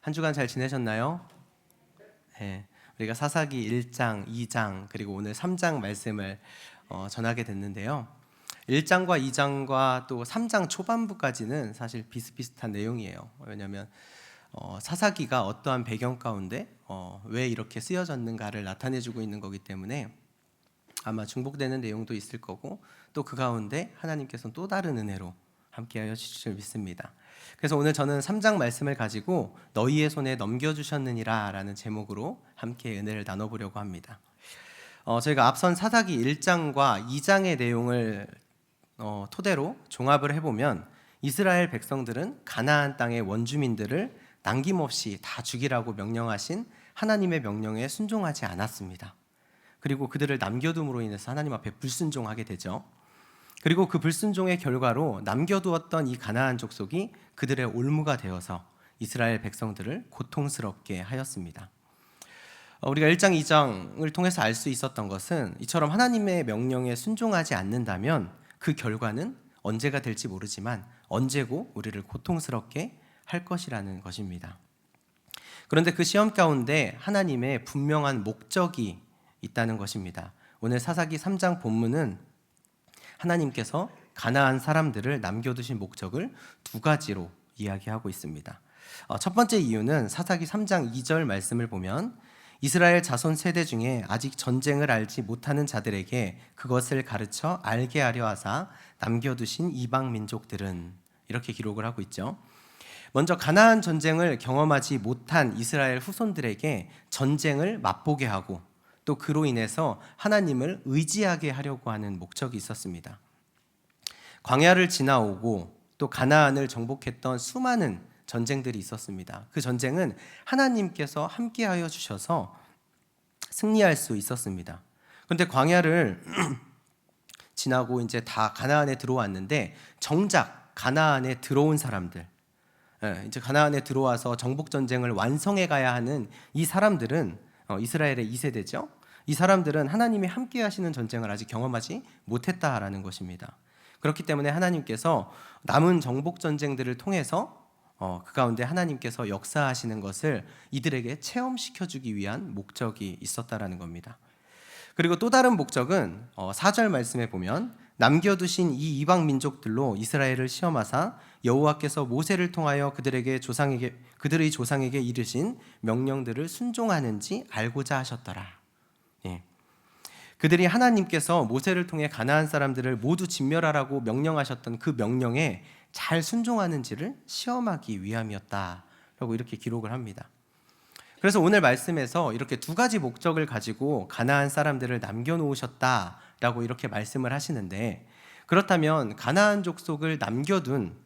한 주간 잘 지내셨나요? 네, 우리가 사사기 1장, 2장 그리고 오늘 3장 말씀을 어, 전하게 됐는데요. 1장과 2장과 또 3장 초반부까지는 사실 비슷비슷한 내용이에요. 왜냐하면 어, 사사기가 어떠한 배경 가운데 어, 왜 이렇게 쓰여졌는가를 나타내주고 있는 거기 때문에 아마 중복되는 내용도 있을 거고 또 그 가운데 하나님께서는 또 다른 은혜로 함께하여 주실 줄 믿습니다. 그래서 오늘 저는 3장 말씀을 가지고 너희의 손에 넘겨주셨느니라라는 제목으로 함께 은혜를 나눠보려고 합니다. 어, 저희가 앞선 사사기 1장과 2장의 내용을 어, 토대로 종합을 해보면 이스라엘 백성들은 가나안 땅의 원주민들을 남김없이 다 죽이라고 명령하신 하나님의 명령에 순종하지 않았습니다. 그리고 그들을 남겨둠으로 인해서 하나님 앞에 불순종하게 되죠. 그리고 그 불순종의 결과로 남겨두었던 이 가나안 족속이 그들의 올무가 되어서 이스라엘 백성들을 고통스럽게 하였습니다. 어, 우리가 1장, 2장을 통해서 알 수 있었던 것은 이처럼 하나님의 명령에 순종하지 않는다면 그 결과는 언제가 될지 모르지만 언제고 우리를 고통스럽게 할 것이라는 것입니다. 그런데 그 시험 가운데 하나님의 분명한 목적이 있다는 것입니다. 오늘 사사기 3장 본문은 하나님께서 가나안 사람들을 남겨두신 목적을 두 가지로 이야기하고 있습니다. 어, 첫 번째 이유는 사사기 3장 2절 말씀을 보면 이스라엘 자손 세대 중에 아직 전쟁을 알지 못하는 자들에게 그것을 가르쳐 알게 하려 하사 남겨두신 이방 민족들은 이렇게 기록을 하고 있죠. 먼저 가나안 전쟁을 경험하지 못한 이스라엘 후손들에게 전쟁을 맛보게 하고 또 그로 인해서 하나님을 의지하게 하려고 하는 목적이 있었습니다. 광야를 지나오고 또 가나안을 정복했던 수많은 전쟁들이 있었습니다. 그 전쟁은 하나님께서 함께하여 주셔서 승리할 수 있었습니다. 그런데 광야를 지나고 이제 다 가나안에 들어왔는데 정작 가나안에 들어온 사람들, 예, 이제 가나안에 들어와서 정복 전쟁을 완성해 가야 하는 이 사람들은 어, 이스라엘의 2세대죠. 이 사람들은 하나님이 함께 하시는 전쟁을 아직 경험하지 못했다라는 것입니다. 그렇기 때문에 하나님께서 남은 정복 전쟁들을 통해서 어, 그 가운데 하나님께서 역사하시는 것을 이들에게 체험시켜 주기 위한 목적이 있었다라는 겁니다. 그리고 또 다른 목적은 어, 4절 말씀에 보면 남겨두신 이 이방 민족들로 이스라엘을 시험하사 여호와께서 모세를 통하여 그들에게 조상에게 그들의 조상에게 이르신 명령들을 순종하는지 알고자 하셨더라. 예. 그들이 하나님께서 모세를 통해 가나안 사람들을 모두 진멸하라고 명령하셨던 그 명령에 잘 순종하는지를 시험하기 위함이었다라고 이렇게 기록을 합니다. 그래서 오늘 말씀에서 이렇게 두 가지 목적을 가지고 가나안 사람들을 남겨 놓으셨다 라고 이렇게 말씀을 하시는데 그렇다면 가나안 족속을 남겨둔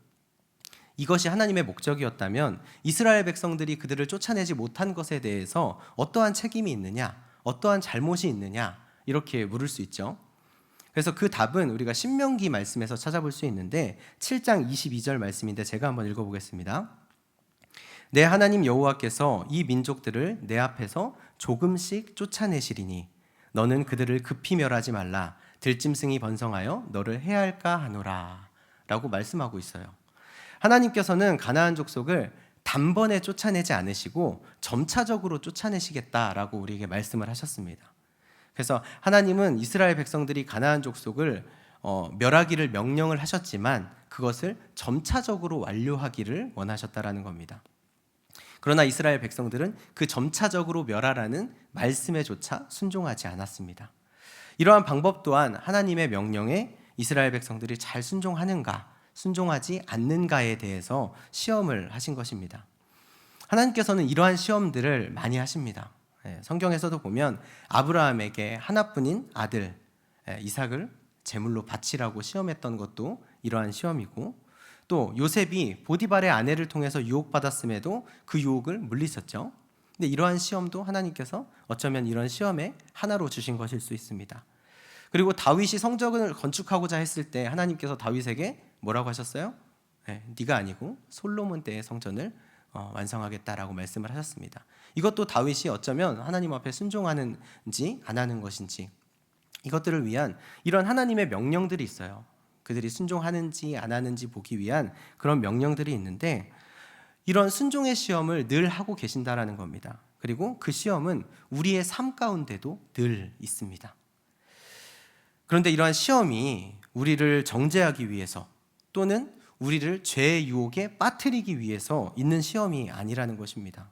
이것이 하나님의 목적이었다면 이스라엘 백성들이 그들을 쫓아내지 못한 것에 대해서 어떠한 책임이 있느냐, 어떠한 잘못이 있느냐 이렇게 물을 수 있죠. 그래서 그 답은 우리가 신명기 말씀에서 찾아볼 수 있는데 7장 22절 말씀인데 제가 한번 읽어보겠습니다. 내 하나님 여호와께서 이 민족들을 내 앞에서 조금씩 쫓아내시리니 너는 그들을 급히 멸하지 말라 들짐승이 번성하여 너를 해할까 하노라 라고 말씀하고 있어요. 하나님께서는 가나안 족속을 단번에 쫓아내지 않으시고 점차적으로 쫓아내시겠다라고 우리에게 말씀을 하셨습니다. 그래서 하나님은 이스라엘 백성들이 가나안 족속을 어, 멸하기를 명령을 하셨지만 그것을 점차적으로 완료하기를 원하셨다라는 겁니다. 그러나 이스라엘 백성들은 그 점차적으로 멸하라는 말씀에조차 순종하지 않았습니다. 이러한 방법 또한 하나님의 명령에 이스라엘 백성들이 잘 순종하는가, 순종하지 않는가에 대해서 시험을 하신 것입니다. 하나님께서는 이러한 시험들을 많이 하십니다. 예, 성경에서도 보면 아브라함에게 하나뿐인 아들 예, 이삭을 제물로 바치라고 시험했던 것도 이러한 시험이고 또 요셉이 보디발의 아내를 통해서 유혹받았음에도 그 유혹을 물리쳤죠. 근데 이러한 시험도 하나님께서 어쩌면 이런 시험의 하나로 주신 것일 수 있습니다. 그리고 다윗이 성전을 건축하고자 했을 때 하나님께서 다윗에게 뭐라고 하셨어요? 네, 네가 아니고 솔로몬 때의 성전을 어, 완성하겠다라고 말씀을 하셨습니다. 이것도 다윗이 어쩌면 하나님 앞에 순종하는지 안 하는 것인지 이것들을 위한 이런 하나님의 명령들이 있어요. 그들이 순종하는지 안 하는지 보기 위한 그런 명령들이 있는데 이런 순종의 시험을 늘 하고 계신다라는 겁니다. 그리고 그 시험은 우리의 삶 가운데도 늘 있습니다. 그런데 이러한 시험이 우리를 정죄하기 위해서 또는 우리를 죄의 유혹에 빠뜨리기 위해서 있는 시험이 아니라는 것입니다.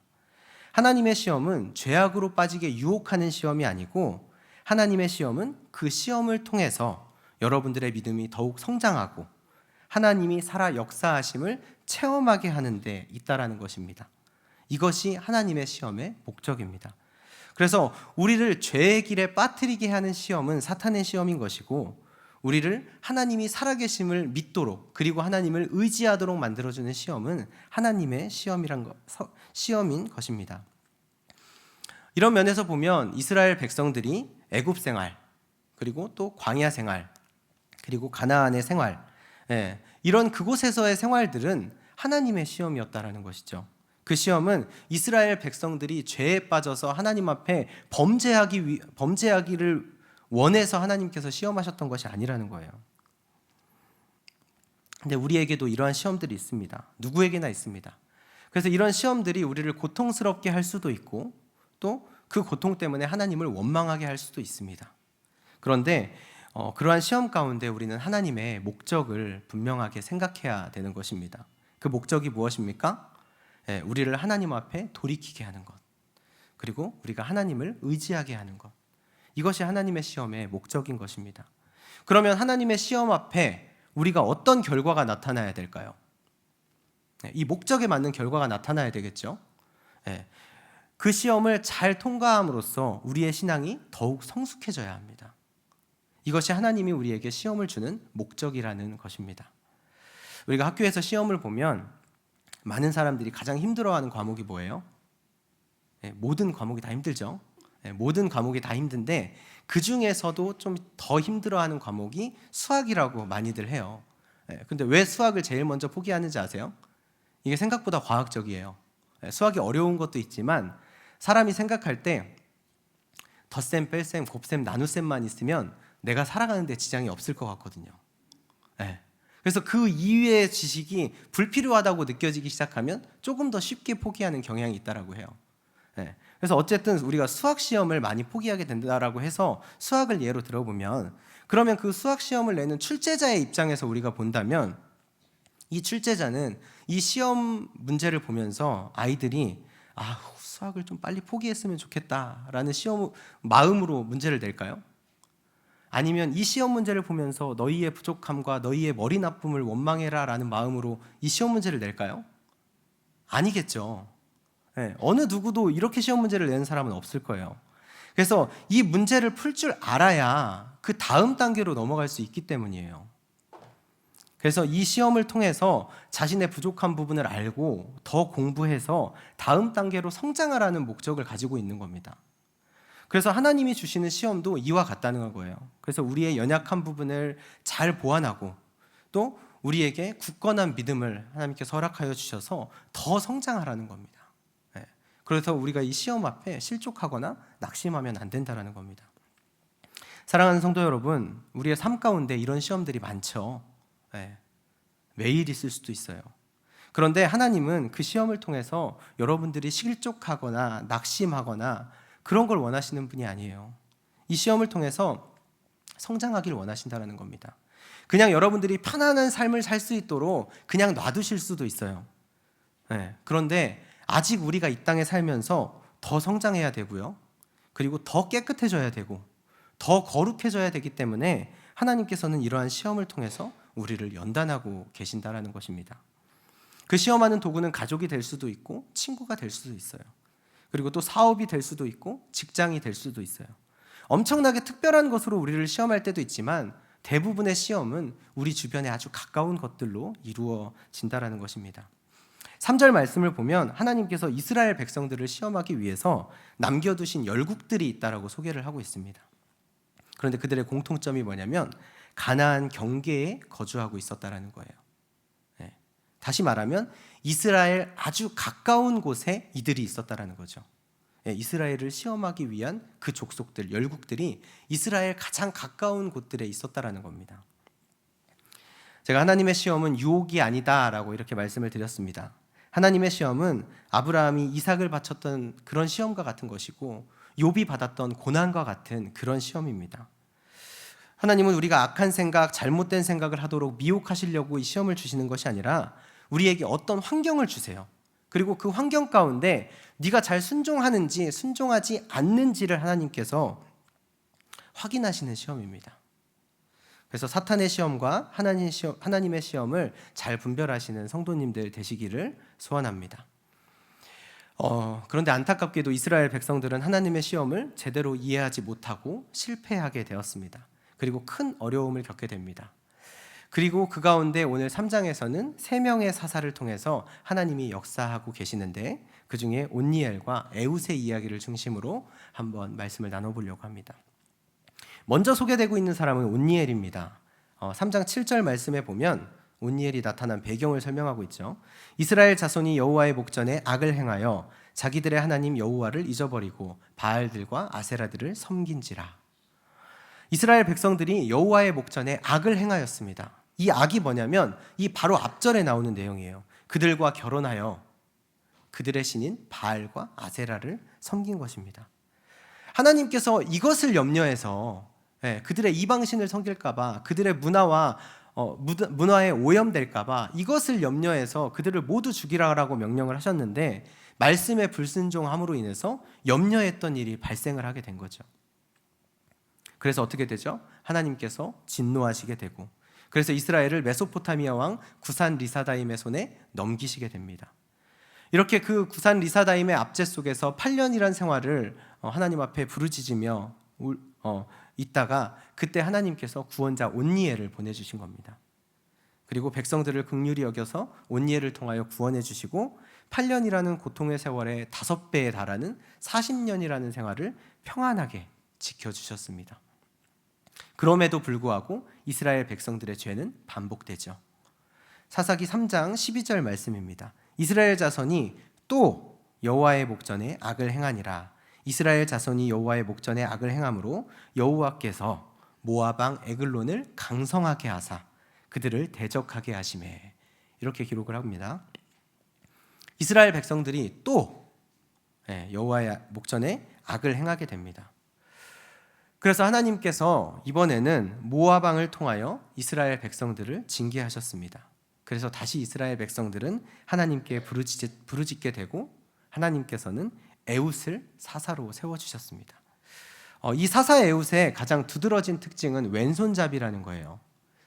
하나님의 시험은 죄악으로 빠지게 유혹하는 시험이 아니고 하나님의 시험은 그 시험을 통해서 여러분들의 믿음이 더욱 성장하고 하나님이 살아 역사하심을 체험하게 하는 데 있다라는 것입니다. 이것이 하나님의 시험의 목적입니다. 그래서 우리를 죄의 길에 빠뜨리게 하는 시험은 사탄의 시험인 것이고 우리를 하나님이 살아계심을 믿도록 그리고 하나님을 의지하도록 만들어주는 시험은 하나님의 시험이란 것, 시험인 것입니다. 이런 면에서 보면 이스라엘 백성들이 애굽 생활 그리고 또 광야 생활 그리고 가나안의 생활 예, 이런 그곳에서의 생활들은 하나님의 시험이었다라는 것이죠. 그 시험은 이스라엘 백성들이 죄에 빠져서 하나님 앞에 범죄하기 위, 범죄하기를 원해서 하나님께서 시험하셨던 것이 아니라는 거예요. 근데 우리에게도 이러한 시험들이 있습니다. 누구에게나 있습니다. 그래서 이런 시험들이 우리를 고통스럽게 할 수도 있고 또 그 고통 때문에 하나님을 원망하게 할 수도 있습니다. 그런데 어, 그러한 시험 가운데 우리는 하나님의 목적을 분명하게 생각해야 되는 것입니다. 그 목적이 무엇입니까? 예, 우리를 하나님 앞에 돌이키게 하는 것. 그리고 우리가 하나님을 의지하게 하는 것. 이것이 하나님의 시험의 목적인 것입니다. 그러면 하나님의 시험 앞에 우리가 어떤 결과가 나타나야 될까요? 예, 이 목적에 맞는 결과가 나타나야 되겠죠. 예, 그 시험을 잘 통과함으로써 우리의 신앙이 더욱 성숙해져야 합니다. 이것이 하나님이 우리에게 시험을 주는 목적이라는 것입니다. 우리가 학교에서 시험을 보면 많은 사람들이 가장 힘들어하는 과목이 뭐예요? 네, 모든 과목이 다 힘들죠. 네, 모든 과목이 다 힘든데 그 중에서도 좀 더 힘들어하는 과목이 수학이라고 많이들 해요. 네, 근데 왜 수학을 제일 먼저 포기하는지 아세요? 이게 생각보다 과학적이에요. 수학이 어려운 것도 있지만 사람이 생각할 때 덧셈, 뺄셈, 곱셈, 나눗셈만 있으면 내가 살아가는데 지장이 없을 것 같거든요. 네. 그래서 그 이외의 지식이 불필요하다고 느껴지기 시작하면 조금 더 쉽게 포기하는 경향이 있다라고 해요. 네. 그래서 어쨌든 우리가 수학 시험을 많이 포기하게 된다라고 해서 수학을 예로 들어보면 그러면 그 수학 시험을 내는 출제자의 입장에서 우리가 본다면 이 출제자는 이 시험 문제를 보면서 아이들이 아 수학을 좀 빨리 포기했으면 좋겠다라는 시험 마음으로 문제를 낼까요? 아니면 이 시험 문제를 보면서 너희의 부족함과 너희의 머리 나쁨을 원망해라 라는 마음으로 이 시험 문제를 낼까요? 아니겠죠. 네, 어느 누구도 이렇게 시험 문제를 내는 사람은 없을 거예요. 그래서 이 문제를 풀 줄 알아야 그 다음 단계로 넘어갈 수 있기 때문이에요. 그래서 이 시험을 통해서 자신의 부족한 부분을 알고 더 공부해서 다음 단계로 성장하라는 목적을 가지고 있는 겁니다. 그래서 하나님이 주시는 시험도 이와 같다는 거예요. 그래서 우리의 연약한 부분을 잘 보완하고 또 우리에게 굳건한 믿음을 하나님께서 허락하여 주셔서 더 성장하라는 겁니다. 네. 그래서 우리가 이 시험 앞에 실족하거나 낙심하면 안 된다라는 겁니다. 사랑하는 성도 여러분, 우리의 삶 가운데 이런 시험들이 많죠. 네. 매일 있을 수도 있어요. 그런데 하나님은 그 시험을 통해서 여러분들이 실족하거나 낙심하거나 그런 걸 원하시는 분이 아니에요. 이 시험을 통해서 성장하기를 원하신다는 겁니다. 그냥 여러분들이 편안한 삶을 살 수 있도록 그냥 놔두실 수도 있어요. 네. 그런데 아직 우리가 이 땅에 살면서 더 성장해야 되고요. 그리고 더 깨끗해져야 되고 더 거룩해져야 되기 때문에 하나님께서는 이러한 시험을 통해서 우리를 연단하고 계신다라는 것입니다. 그 시험하는 도구는 가족이 될 수도 있고 친구가 될 수도 있어요. 그리고 또 사업이 될 수도 있고 직장이 될 수도 있어요. 엄청나게 특별한 것으로 우리를 시험할 때도 있지만 대부분의 시험은 우리 주변에 아주 가까운 것들로 이루어진다라는 것입니다. 3절 말씀을 보면 하나님께서 이스라엘 백성들을 시험하기 위해서 남겨두신 열국들이 있다라고 소개를 하고 있습니다. 그런데 그들의 공통점이 뭐냐면 가나안 경계에 거주하고 있었다라는 거예요. 네. 다시 말하면 이스라엘 아주 가까운 곳에 이들이 있었다라는 거죠. 네. 이스라엘을 시험하기 위한 그 족속들, 열국들이 이스라엘 가장 가까운 곳들에 있었다라는 겁니다. 제가 하나님의 시험은 유혹이 아니다라고 이렇게 말씀을 드렸습니다. 하나님의 시험은 아브라함이 이삭을 바쳤던 그런 시험과 같은 것이고 욥이 받았던 고난과 같은 그런 시험입니다. 하나님은 우리가 악한 생각, 잘못된 생각을 하도록 미혹하시려고 이 시험을 주시는 것이 아니라 우리에게 어떤 환경을 주세요. 그리고 그 환경 가운데 네가 잘 순종하는지 순종하지 않는지를 하나님께서 확인하시는 시험입니다. 그래서 사탄의 시험과 하나님 시험, 하나님의 시험을 잘 분별하시는 성도님들 되시기를 소원합니다. 어, 그런데 안타깝게도 이스라엘 백성들은 하나님의 시험을 제대로 이해하지 못하고 실패하게 되었습니다. 그리고 큰 어려움을 겪게 됩니다. 그리고 그 가운데 오늘 3장에서는 세 명의 사사를 통해서 하나님이 역사하고 계시는데 그 중에 온니엘과 에웃의 이야기를 중심으로 한번 말씀을 나눠보려고 합니다. 먼저 소개되고 있는 사람은 온니엘입니다. 어, 3장 7절 말씀에 보면 온니엘이 나타난 배경을 설명하고 있죠. 이스라엘 자손이 여호와의 목전에 악을 행하여 자기들의 하나님 여호와를 잊어버리고 바알들과 아세라들을 섬긴지라. 이스라엘 백성들이 여호와의 목전에 악을 행하였습니다. 이 악이 뭐냐면 이 바로 앞절에 나오는 내용이에요. 그들과 결혼하여 그들의 신인 바알과 아세라를 섬긴 것입니다. 하나님께서 이것을 염려해서 예, 그들의 이방신을 섬길까봐 그들의 문화와 어, 문화에 오염될까봐 이것을 염려해서 그들을 모두 죽이라고 명령을 하셨는데 말씀에 불순종함으로 인해서 염려했던 일이 발생을 하게 된 거죠. 그래서 어떻게 되죠? 하나님께서 진노하시게 되고 그래서 이스라엘을 메소포타미아 왕 구산 리사다임의 손에 넘기시게 됩니다. 이렇게 그 구산 리사다임의 압제 속에서 8년이란 생활을 어, 하나님 앞에 부르짖으며 어, 있다가 그때 하나님께서 구원자 온니엘을 보내주신 겁니다. 그리고 백성들을 극률히 여겨서 온니엘을 통하여 구원해 주시고 8년이라는 고통의 세월에 다섯 배에 달하는 40년이라는 생활을 평안하게 지켜주셨습니다. 그럼에도 불구하고 이스라엘 백성들의 죄는 반복되죠. 사사기 3장 12절 말씀입니다. 이스라엘 자손이 또 여호와의 목전에 악을 행하니라. 이스라엘 자손이 여호와의 목전에 악을 행함으로 여호와께서 왕 에글론을 강성하게 하사 그들을 대적하게 하심에 이렇게 기록을 합니다. 이스라엘 백성들이 또 예, 여호와의 목전에 악을 행하게 됩니다. 그래서 하나님께서 이번에는 모압 왕을 통하여 이스라엘 백성들을 징계하셨습니다. 그래서 다시 이스라엘 백성들은 하나님께 부르짖 게 되고 하나님께서는 에웃을 사사로 세워 주셨습니다. 어, 이 사사 에웃의 가장 두드러진 특징은 왼손잡이라는 거예요.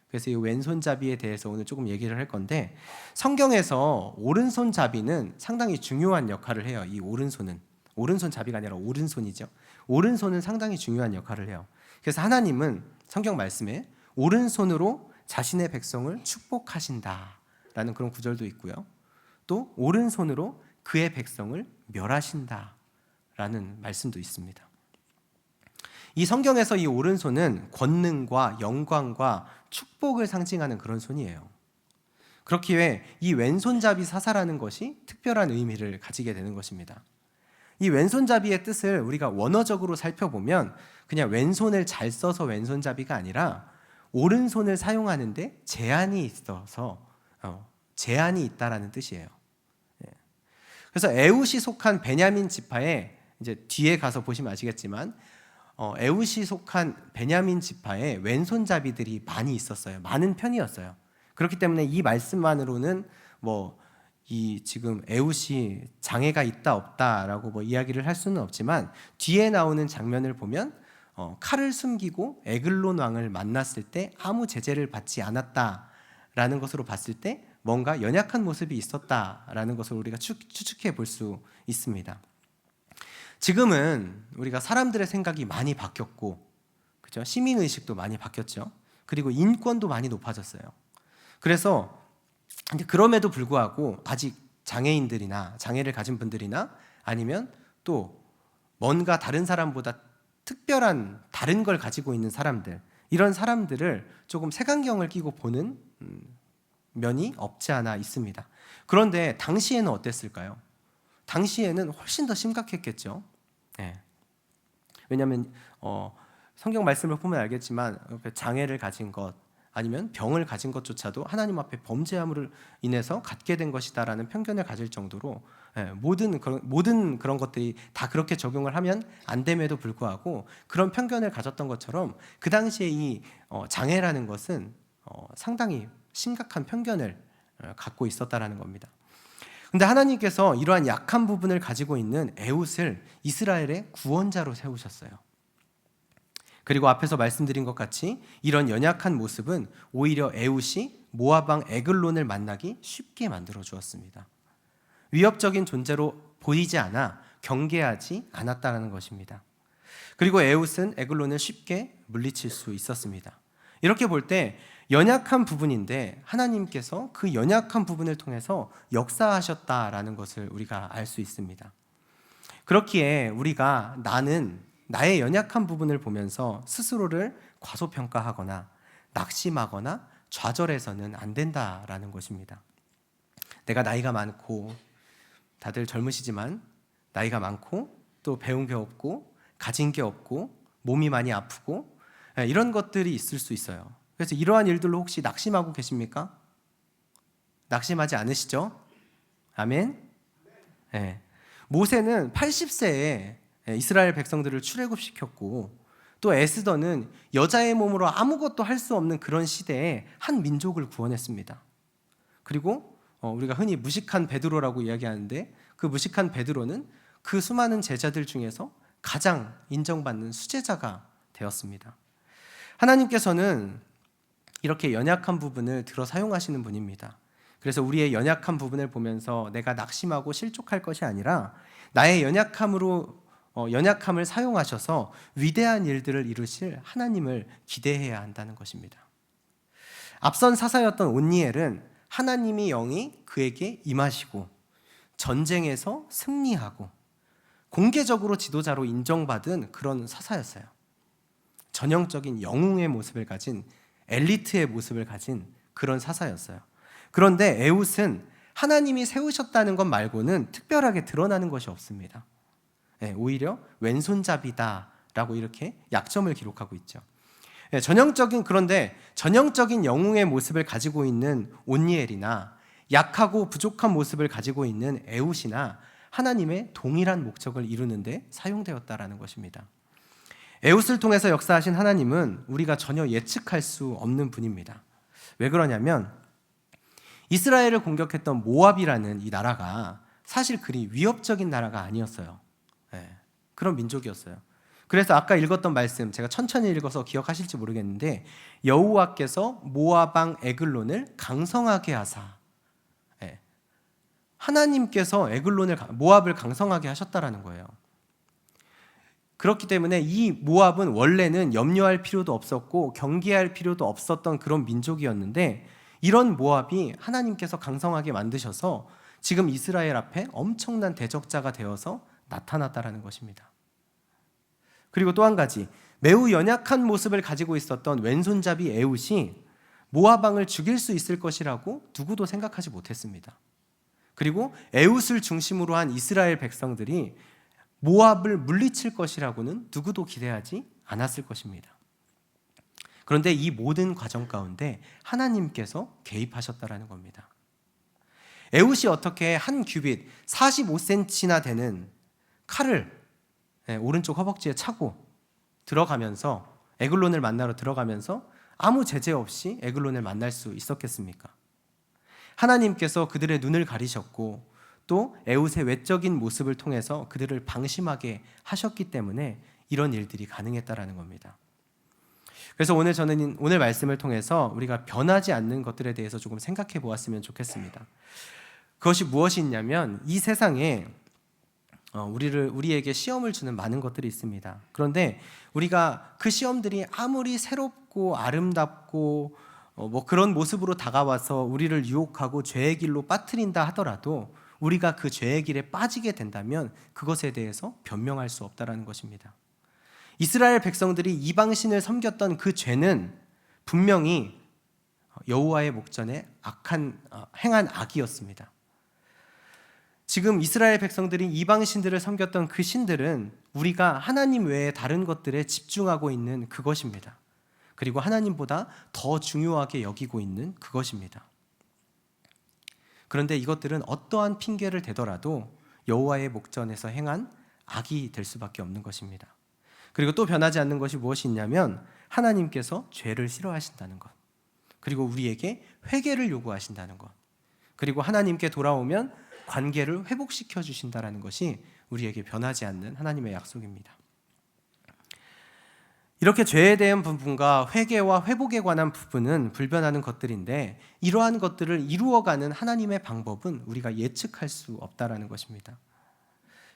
그래서 이 왼손잡이에 대해서 오늘 조금 얘기를 할 건데 성경에서 오른손잡이는 상당히 중요한 역할을 해요. 이 오른손은 오른손잡이가 아니라 오른손이죠. 오른손은 상당히 중요한 역할을 해요. 그래서 하나님은 성경 말씀에 오른손으로 자신의 백성을 축복하신다라는 그런 구절도 있고요. 또 오른손으로 그의 백성을 멸하신다라는 말씀도 있습니다. 이 성경에서 이 오른손은 권능과 영광과 축복을 상징하는 그런 손이에요. 그렇기에 이 왼손잡이 사사라는 것이 특별한 의미를 가지게 되는 것입니다. 이 왼손잡이의 뜻을 우리가 원어적으로 살펴보면 그냥 왼손을 잘 써서 왼손잡이가 아니라 오른손을 사용하는데 제한이 있어서 어, 제한이 있다라는 뜻이에요. 예. 그래서 에웃이 속한 베냐민 지파에 이제 뒤에 가서 보시면 아시겠지만 어, 에웃이 속한 베냐민 지파에 왼손잡이들이 많이 있었어요. 많은 편이었어요. 그렇기 때문에 이 말씀만으로는 뭐 이 지금 에웃이 장애가 있다 없다라고 뭐 이야기를 할 수는 없지만 뒤에 나오는 장면을 보면 어, 칼을 숨기고 에글론 왕을 만났을 때 아무 제재를 받지 않았다라는 것으로 봤을 때 뭔가 연약한 모습이 있었다라는 것을 우리가 추측해 볼 수 있습니다. 지금은 우리가 사람들의 생각이 많이 바뀌었고, 그죠? 시민 의식도 많이 바뀌었죠. 그리고 인권도 많이 높아졌어요. 그래서 근데 그럼에도 불구하고 아직 장애인들이나 장애를 가진 분들이나 아니면 또 뭔가 다른 사람보다 특별한 다른 걸 가지고 있는 사람들 이런 사람들을 조금 색안경을 끼고 보는 음, 면이 없지 않아 있습니다. 그런데 당시에는 어땠을까요? 당시에는 훨씬 더 심각했겠죠. 네. 왜냐하면 어, 성경 말씀을 보면 알겠지만 장애를 가진 것 아니면 병을 가진 것조차도 하나님 앞에 범죄함으로 인해서 갖게 된 것이다라는 편견을 가질 정도로 예, 모든 그런 모든 그런 것들이 다 그렇게 적용을 하면 안 됨에도 불구하고 그런 편견을 가졌던 것처럼 그 당시에 이 어, 장애라는 것은 어, 상당히 심각한 편견을 어, 갖고 있었다라는 겁니다. 근데 하나님께서 이러한 약한 부분을 가지고 있는 에웃을 이스라엘의 구원자로 세우셨어요. 그리고 앞에서 말씀드린 것 같이 이런 연약한 모습은 오히려 에웃이 모아방 에글론을 만나기 쉽게 만들어 주었습니다. 위협적인 존재로 보이지 않아 경계하지 않았다는 것입니다. 그리고 에웃은 에글론을 쉽게 물리칠 수 있었습니다. 이렇게 볼 때 연약한 부분인데 하나님께서 그 연약한 부분을 통해서 역사하셨다라는 것을 우리가 알 수 있습니다. 그렇기에 우리가 나는 나의 연약한 부분을 보면서 스스로를 과소평가하거나 낙심하거나 좌절해서는 안 된다라는 것입니다. 내가 나이가 많고 다들 젊으시지만 나이가 많고 또 배운 게 없고 가진 게 없고 몸이 많이 아프고 예, 이런 것들이 있을 수 있어요. 그래서 이러한 일들로 혹시 낙심하고 계십니까? 낙심하지 않으시죠? 아멘. 예. 모세는 80세에 이스라엘 백성들을 출애굽시켰고 또 에스더는 여자의 몸으로 아무것도 할 수 없는 그런 시대에 한 민족을 구원했습니다. 그리고 어, 우리가 흔히 무식한 베드로라고 이야기하는데 그 무식한 베드로는 그 수많은 제자들 중에서 가장 인정받는 수제자가 되었습니다. 하나님께서는 이렇게 연약한 부분을 들어 사용하시는 분입니다. 그래서 우리의 연약한 부분을 보면서 내가 낙심하고 실족할 것이 아니라 나의 연약함으로 어, 연약함을 사용하셔서 위대한 일들을 이루실 하나님을 기대해야 한다는 것입니다. 앞선 사사였던 온니엘은 하나님이 영이 그에게 임하시고 전쟁에서 승리하고 공개적으로 지도자로 인정받은 그런 사사였어요. 전형적인 영웅의 모습을 가진 엘리트의 모습을 가진 그런 사사였어요. 그런데 에웃은 하나님이 세우셨다는 것 말고는 특별하게 드러나는 것이 없습니다. 예, 오히려 왼손잡이다라고 이렇게 약점을 기록하고 있죠. 예, 전형적인 그런데 전형적인 영웅의 모습을 가지고 있는 온니엘이나 약하고 부족한 모습을 가지고 있는 에웃이나 하나님의 동일한 목적을 이루는데 사용되었다라는 것입니다. 에웃을 통해서 역사하신 하나님은 우리가 전혀 예측할 수 없는 분입니다. 왜 그러냐면 이스라엘을 공격했던 모압이라는 이 나라가 사실 그리 위협적인 나라가 아니었어요. 네, 그런 민족이었어요. 그래서 아까 읽었던 말씀 제가 천천히 읽어서 기억하실지 모르겠는데 여호와께서 모아방 에글론을 강성하게 하사 네, 하나님께서 에글론을 모압을 강성하게 하셨다라는 거예요. 그렇기 때문에 이 모압은 원래는 염려할 필요도 없었고 경계할 필요도 없었던 그런 민족이었는데 이런 모압이 하나님께서 강성하게 만드셔서 지금 이스라엘 앞에 엄청난 대적자가 되어서 나타났다라는 것입니다. 그리고 또 한 가지 매우 연약한 모습을 가지고 있었던 왼손잡이 에웃이 모아방을 죽일 수 있을 것이라고 누구도 생각하지 못했습니다. 그리고 에웃을 중심으로 한 이스라엘 백성들이 모압을 물리칠 것이라고는 누구도 기대하지 않았을 것입니다. 그런데 이 모든 과정 가운데 하나님께서 개입하셨다라는 겁니다. 에웃이 어떻게 한 규빗 45cm나 되는 칼을 예, 오른쪽 허벅지에 차고 들어가면서 에글론을 만나러 들어가면서 아무 제재 없이 에글론을 만날 수 있었겠습니까? 하나님께서 그들의 눈을 가리셨고 또 에웃의 외적인 모습을 통해서 그들을 방심하게 하셨기 때문에 이런 일들이 가능했다라는 겁니다. 그래서 오늘 저는 오늘 말씀을 통해서 우리가 변하지 않는 것들에 대해서 조금 생각해 보았으면 좋겠습니다. 그것이 무엇이 있냐면 이 세상에 어, 우리를 우리에게 시험을 주는 많은 것들이 있습니다. 그런데 우리가 그 시험들이 아무리 새롭고 아름답고 어, 뭐 그런 모습으로 다가와서 우리를 유혹하고 죄의 길로 빠뜨린다 하더라도 우리가 그 죄의 길에 빠지게 된다면 그것에 대해서 변명할 수 없다라는 것입니다. 이스라엘 백성들이 이방 신을 섬겼던 그 죄는 분명히 여호와의 목전에 악한 어, 행한 악이었습니다. 지금 이스라엘 백성들이 이방 신들을 섬겼던 그 신들은 우리가 하나님 외에 다른 것들에 집중하고 있는 그것입니다. 그리고 하나님보다 더 중요하게 여기고 있는 그것입니다. 그런데 이것들은 어떠한 핑계를 대더라도 여호와의 목전에서 행한 악이 될 수밖에 없는 것입니다. 그리고 또 변하지 않는 것이 무엇이 있냐면 하나님께서 죄를 싫어하신다는 것. 그리고 우리에게 회개를 요구하신다는 것. 그리고 하나님께 돌아오면 관계를 회복시켜 주신다라는 것이 우리에게 변하지 않는 하나님의 약속입니다. 이렇게 죄에 대한 부분과 회개와 회복에 관한 부분은 불변하는 것들인데 이러한 것들을 이루어가는 하나님의 방법은 우리가 예측할 수 없다라는 것입니다.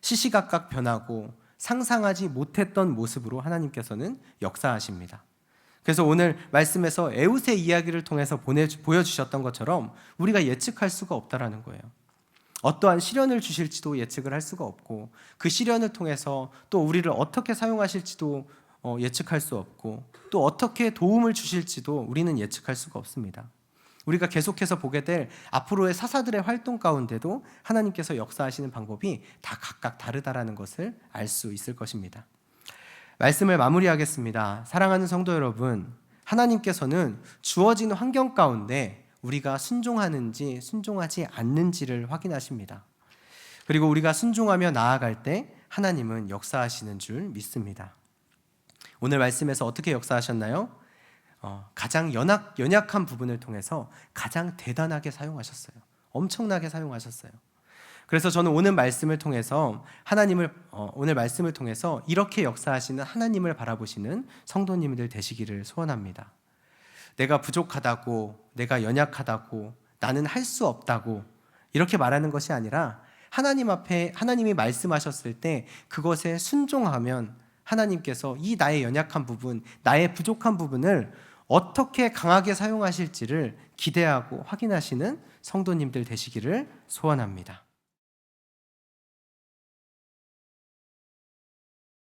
시시각각 변하고 상상하지 못했던 모습으로 하나님께서는 역사하십니다. 그래서 오늘 말씀에서 에웃의 이야기를 통해서 보내, 보여주셨던 것처럼 우리가 예측할 수가 없다라는 거예요. 어떠한 시련을 주실지도 예측을 할 수가 없고 그 시련을 통해서 또 우리를 어떻게 사용하실지도 어, 예측할 수 없고 또 어떻게 도움을 주실지도 우리는 예측할 수가 없습니다. 우리가 계속해서 보게 될 앞으로의 사사들의 활동 가운데도 하나님께서 역사하시는 방법이 다 각각 다르다라는 것을 알 수 있을 것입니다. 말씀을 마무리하겠습니다. 사랑하는 성도 여러분, 하나님께서는 주어진 환경 가운데 우리가 순종하는지 순종하지 않는지를 확인하십니다. 그리고 우리가 순종하며 나아갈 때 하나님은 역사하시는 줄 믿습니다. 오늘 말씀에서 어떻게 역사하셨나요? 어, 가장 연약, 연약한 부분을 통해서 가장 대단하게 사용하셨어요. 엄청나게 사용하셨어요. 그래서 저는 오늘 말씀을 통해서 하나님을 어, 오늘 말씀을 통해서 이렇게 역사하시는 하나님을 바라보시는 성도님들 되시기를 소원합니다. 내가 부족하다고, 내가 연약하다고, 나는 할 수 없다고 이렇게 말하는 것이 아니라 하나님 앞에 하나님이 말씀하셨을 때 그것에 순종하면 하나님께서 이 나의 연약한 부분, 나의 부족한 부분을 어떻게 강하게 사용하실지를 기대하고 확인하시는 성도님들 되시기를 소원합니다.